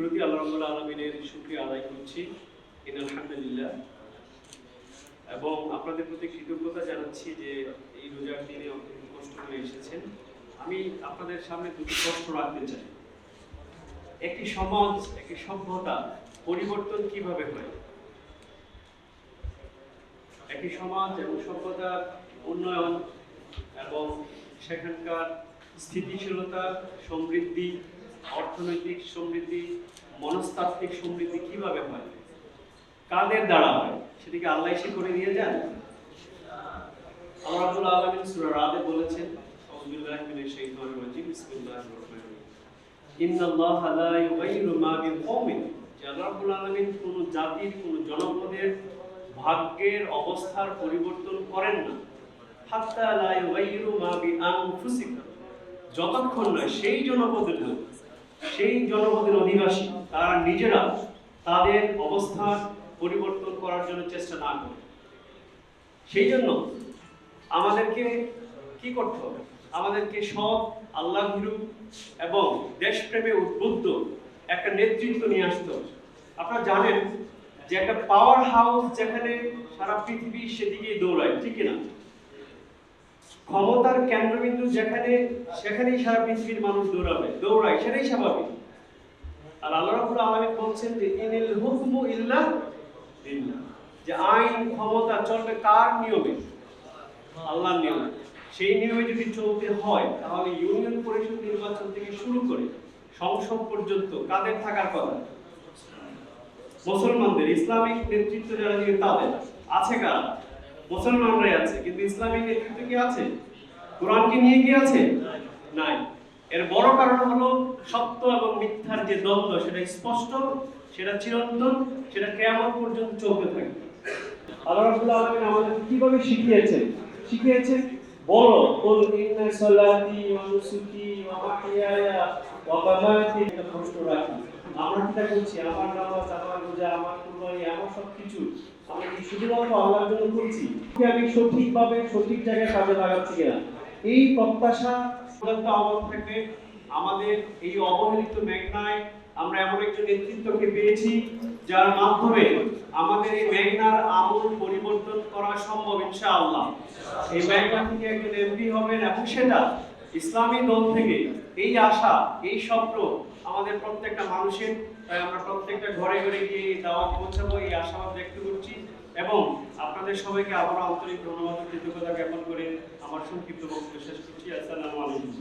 শুরুতে আল্লাহ রাব্বুল আলামিনের শুকরিয়া আদায় করছি। ইন আলহামদুলিল্লাহ এবং আপনাদের প্রতি কৃতজ্ঞতা জানাচ্ছি যে এই রোজার দিনে কষ্ট করে এসেছেন। আমি আপনাদের সামনে দুটি প্রশ্ন রাখতে চাই। একটি সমাজ, একটি সভ্যতা পরিবর্তন কীভাবে হয়? একটি সমাজ এবং সভ্যতার উন্নয়ন এবং সেখানকার স্থিতিশীলতা, সমৃদ্ধি অর্থনৈতিক সমৃদ্ধি, মনস্তাত্ত্বিক সমৃদ্ধি কীভাবে হয়? কাদের দ্বারা হয়? সেটিকে আল্লাহ এসে করে দিয়ে যান। আল্লাহ রাদে বলেছেন জাতির জনপদের ভাগ্যের অবস্থার পরিবর্তন করেন না। যতক্ষণ না সেই জনপদের লোক সেই জনপদের অধিবাসী, তারা নিজেরা তাদের অবস্থার পরিবর্তন করার জন্য চেষ্টা না করে। সেই জন্য আমাদেরকে কি করতে হবে? আমাদেরকে সৎ আল্লাহ এবং দেশপ্রেমে উদ্বুদ্ধ একটা নেতৃত্ব নিয়ে আসতে হবে। আপনারা জানেন যে একটা পাওয়ার হাউস যেখানে সারা পৃথিবী সেদিকেই দৌড়ায়, ঠিক না ক্ষমতার কেন্দ্রবিন্দু যেখানে, সেখানেই সারা পৃথিবীর মানুষ দৌড়াবে, দৌড়ায়, সেটাই স্বাভাবিক। আর আল্লাহ আলামিন বলছেন যে, ইনিল হুকমু ইল্লা যে আইন, ক্ষমতা চলবে কার নিয়মে? আল্লাহর নিয়মে। সেই নিয়মে যদি চলতে হয়, তাহলে ইউনিয়ন পরিষদ নির্বাচন থেকে শুরু করে সংসদ পর্যন্ত কাদের থাকার কথা? মুসলমানদের, ইসলামিক নেতৃত্ব যারা দিবে তাদের আছে কারা? মুসলমানরাই আছে, কিন্তু ইসলামিক নেতৃত্ব কি আছে? কোরআন কি নিয়ে কি আছে? নাই। এর বড় কারণ হলো সত্য এবং মিথ্যার যে দ্বন্দ্ব, সেটা স্পষ্ট, সেটা চিরন্তন, সেটা কেমন পর্যন্ত চলতে থাকে আল্লাহ রাব্বুল আলামিন আমাদের কীভাবে শিখিয়েছেন? শিখিয়েছেন, বলো, কুল ইন্না সালাতি ওয়া নুসুকি ওয়া মাহইয়ায়া ওয়া মামাতি এটা প্রশ্ন রাখি। আমরা কি করছি, আমার নামাজ আমার রোজা আমার কুরবানি আমার সব কিছু আমি কি শুধুমাত্র আল্লাহর জন্য করছি? আমি সঠিকভাবে, সঠিক জায়গায় কাজে লাগাচ্ছি কিনা? এই প্রত্যাশা আমার থাকবে। আমাদের এই অবহেলিত মেঘনায় আমরা এমন একজন নেতৃত্বকে পেয়েছি, যার মাধ্যমে আমাদের এই মেঘনার আমূল পরিবর্তন করা সম্ভব, ইনশাআল্লাহ। এই মেঘনা থেকে একজন এমপি হবেন, এবং সেটা ইসলামী দল থেকে এই আশা, এই স্বপ্ন আমাদের প্রত্যেকটা মানুষের, তাই আমরা প্রত্যেকটা ঘরে ঘরে গিয়ে দাওয়াত পৌঁছাবো, এই আশা আমরা দেখতে করছি। এবং আপনাদের সবাইকে আবারও আন্তরিক ধন্যবাদ কৃতজ্ঞতা জ্ঞাপন করে আমার সংক্ষিপ্ত বক্তব্য শেষ করছি। আসসালামু আলাইকুম।